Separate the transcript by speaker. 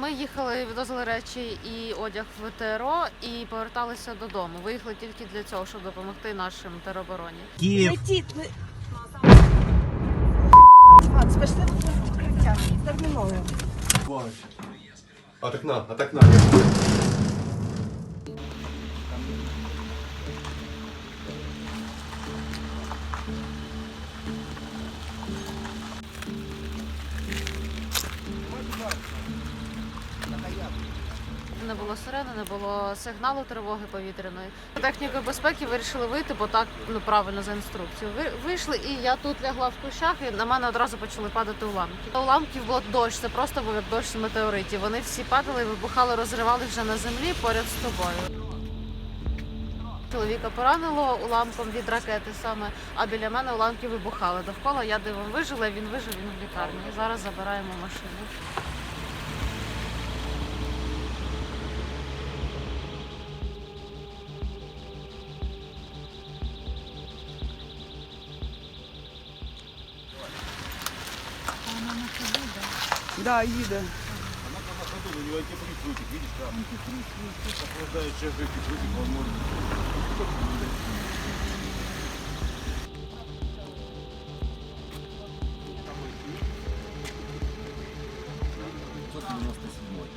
Speaker 1: Ми їхали, відвозили речі і одяг в ТРО і поверталися додому. Виїхали тільки для цього, щоб допомогти нашим теробороні.
Speaker 2: Київ.
Speaker 3: Летіть, ли... Спасти укриття. Терміново.
Speaker 4: От окна, от окна.
Speaker 1: Не було сирени, не було сигналу тривоги повітряної. Технікою безпеки вирішили вийти, бо так ну правильно за інструкцією. Ви вийшли, і я тут лягла в кущах, і на мене одразу почали падати уламки. Уламків було дощ, це просто був як дощ з метеоритів. Вони всі падали, вибухали, розривали вже на землі поряд з тобою. Чоловіка поранило уламком від ракети саме, а біля мене уламки вибухали. Довкола я дивом вижила, він вижив, він в лікарні. Зараз забираємо машину.
Speaker 3: Да, їде.
Speaker 5: Она там на ходу, у него антифриз крутик, видишь, там. Антифриз крутик. Охлаждает сейчас антифризик, он может. Девяносто седьмой.